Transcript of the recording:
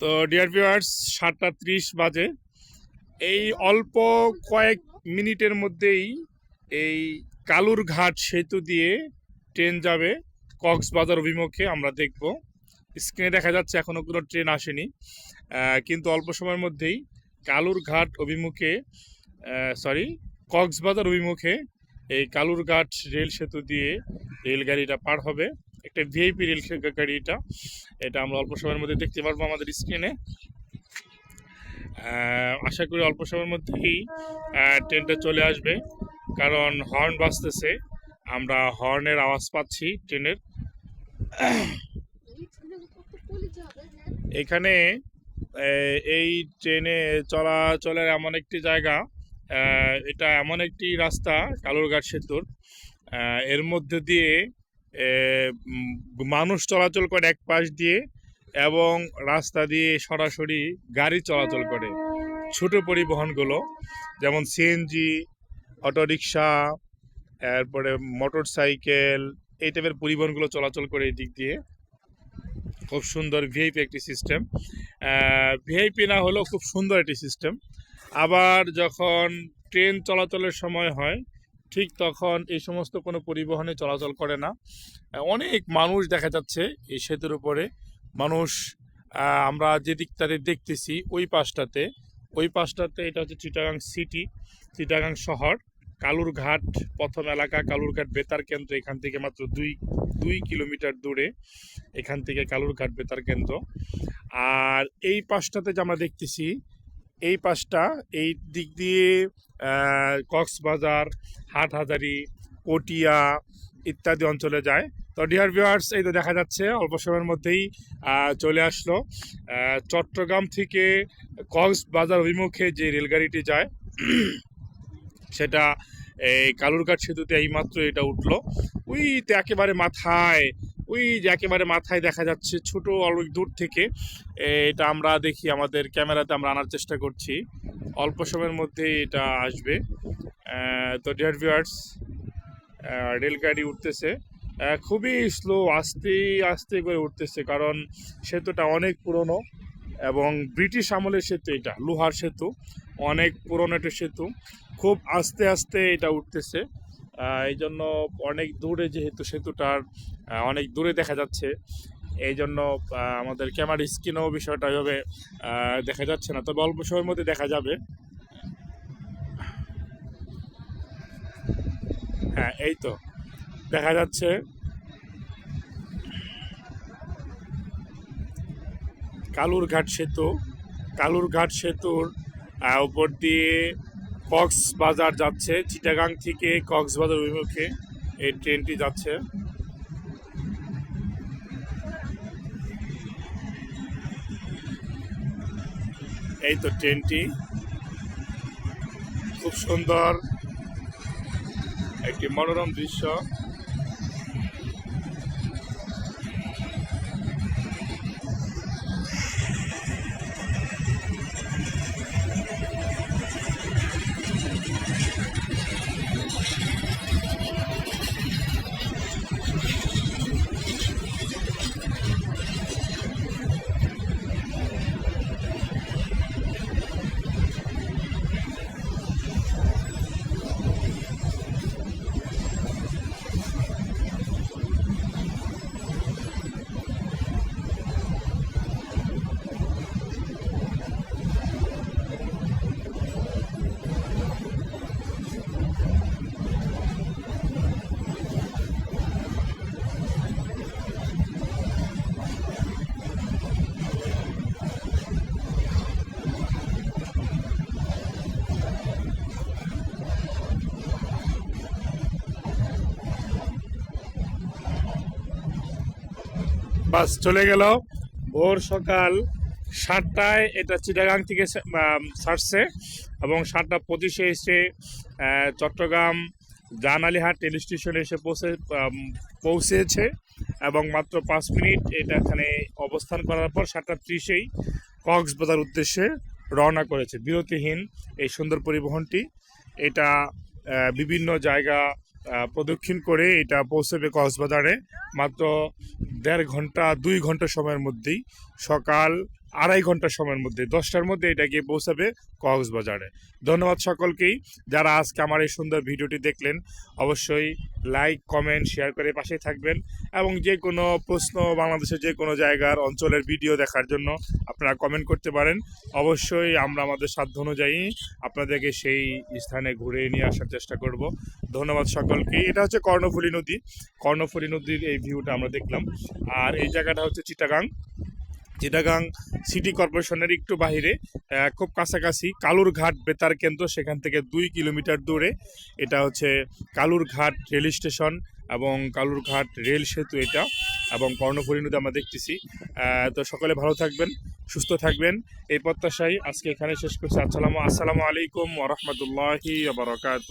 তো dear viewers, সাতটা ত্রিশ বাজে। এই অল্প কয়েক মিনিটের মধ্যেই এই কালুরঘাট সেতু দিয়ে ট্রেন যাবে। কক্সবাজার অভিমুখে আমরা দেখব। স্ক্রিনে দেখা যাচ্ছে এখনও কোনো ট্রেন আসেনি। কিন্তু অল্প সময়ের মধ্যেই কালুরঘাট অভিমুখে সরি কক্সবাজার অভিমুখে এই কালুরঘাট রেল সেতু দিয়ে রেলগাড়িটা পার হবে। একটা ভিআইপি রেল গাড়ি এটা। এটা আমরা অল্প সময়ের মধ্যে দেখতে পারব আমাদের স্ক্রিনে আশা করি অল্প সময়ের মধ্যেই ট্রেনটা চলে আসবে। কারণ হর্ন বাজতেছে। আমরা হর্নের আওয়াজ পাচ্ছি ট্রেনের এখানে এই ট্রেনে চলাচলের এমন একটি জায়গা। এটা এমন একটি রাস্তা, কালুরঘাট সেতুর। এর মধ্যে দিয়ে মানুষ চলাচল করে এক পাশ দিয়ে এবং রাস্তা দিয়ে সরাসরি গাড়ি চলাচল করে। ছোট পরিবহনগুলো, যেমন সিএনজি অটোরিকশা, এরপরে মোটর সাইকেল এই টাইপের পরিবহনগুলো চলাচল করে এই দিক দিয়ে। খুব সুন্দর ভিআইপি একটি সিস্টেম ভিআইপি না হলেও খুব সুন্দর একটি সিস্টেম আবার যখন ট্রেন চলাচলের সময় হয় ঠিক তখন এই সমস্ত কোনো পরিবহনে চলাচল করে না। অনেক মানুষ দেখা যাচ্ছে এই সেতুর উপরে। মানুষ আমরা যে দিকটাতে দেখতেছি ওই পাশটাতে ওই পাশটাতে এটা হচ্ছে চিটাগাং সিটি, চিটাগাং শহর, কালুরঘাট, প্রথম এলাকা, কালুরঘাট বেতার কেন্দ্র এখান থেকে মাত্র দুই দুই কিলোমিটার দূরে, এখান থেকে কালুরঘাট বেতার কেন্দ্র। আর এই পাশটাতে যে আমরা দেখতেছি এই পাশটা, এই দিক দিয়ে কক্সবাজার, হাটহাজারি, পটিয়া ইত্যাদি অঞ্চলে যায়। তো ডিয়ার ভিউয়ার্স এই তো দেখা যাচ্ছে, অল্প সময়ের মধ্যেই চলে আসলো। চট্টগ্রাম থেকে কক্সবাজার অভিমুখে যে রেলগাড়িটি যায়, সেটা এই কালুরঘাট সেতুতে এইমাত্র এটা উঠল। ওই তো একেবারে মাথায় ওই যে একেবারে মাথায় দেখা যাচ্ছে ছোট অনেক দূর থেকে। এটা আমরা দেখি, আমাদের ক্যামেরাতে আমরা আনার চেষ্টা করছি। অল্প সময়ের মধ্যে এটা আসবে। তো ডিয়ার ভিউয়ার্স রেলগাড়ি উঠতেছে। খুবই স্লো আস্তে আস্তে করে উঠতেছে, কারণ সেতুটা অনেক পুরনো এবং ব্রিটিশ আমলের সেতু এটা, লোহার সেতু, অনেক পুরনো একটা সেতু। খুব আস্তে আস্তে এটা উঠতেছে। এই জন্য অনেক দূরে যেহেতু সেতুটার অনেক দূরে দেখা যাচ্ছে। এই জন্য আমাদের ক্যামেরা স্ক্রিনেও বিষয়টা এভাবে দেখা যাচ্ছে না। তবে অল্প সময়ের মধ্যে দেখা যাবে। হ্যাঁ এই তো। দেখা যাচ্ছে। কালুরঘাট সেতু। কালুরঘাট সেতুর উপর দিয়ে কক্সবাজার যাচ্ছে, চিটাগাং থেকে কক্সবাজার অভিমুখে এই ট্রেনটি যাচ্ছে। এই তো ট্রেনটি। খুব সুন্দর একটি মনোরম দৃশ্য। বাস চলে গেল। ভোর সকাল সাতটায় এটা চিটাগাং থেকে ছাড়ছে এবং সাতটা পঁচিশে এসে চট্টগ্রাম জানালিহাট রেল স্টেশনে এসে পৌঁছে পৌঁছেছে এবং মাত্র পাঁচ মিনিট এটা এখানে অবস্থান করার পর সাতটা ত্রিশেই কক্সবাজার উদ্দেশ্যে রওনা করেছে। বিরতিহীন এই সুন্দর পরিবহনটি। এটা বিভিন্ন জায়গা প্রদক্ষিণ করে এটা পৌঁছবে কক্সবাজারে। মাত্র দেড় ঘণ্টা দুই ঘণ্টা সময়ের মধ্যেই সকাল আড়াই ঘণ্টা সময়ের মধ্যে, দশটার মধ্যে এটা গিয়ে পৌঁছাবে কক্সবাজারে। ধন্যবাদ সকলকেই যারা আজকে আমার এই সুন্দর ভিডিওটি দেখলেন। অবশ্যই লাইক, কমেন্ট, শেয়ার করে পাশেই থাকবেন এবং যে কোনো প্রশ্ন বাংলাদেশের যে কোনো জায়গার অঞ্চলের ভিডিও দেখার জন্য আপনারা কমেন্ট করতে পারেন। অবশ্যই আমরা আমাদের সাধ্য অনুযায়ী আপনাদেরকে সেই স্থানে ঘুরে নিয়ে আসার চেষ্টা করব। ধন্যবাদ সকলকে এটা হচ্ছে কর্ণফুলী নদী। কর্ণফুলী নদীর এই ভিউটা আমরা দেখলাম। আর এই জায়গাটা হচ্ছে চিটাগাং। চিটাগাং সিটি কর্পোরেশনের একটু আহ, খুব কাছাকাছি কালুরঘাট বেতার কেন্দ্র সেখান থেকে দুই কিলোমিটার দূরে। এটা হচ্ছে কালুরঘাট রেল স্টেশন এবং কালুরঘাট রেল সেতু এটা এবং কর্ণফুলী নদী আমরা দেখতেছি। তো সকলে ভালো থাকবেন সুস্থ থাকবেন। এই প্রত্যাশাই আজকে এখানে শেষ করছি। আসসালামু আসসালামু আলাইকুম ওরহমতুল্লাহি বারকাত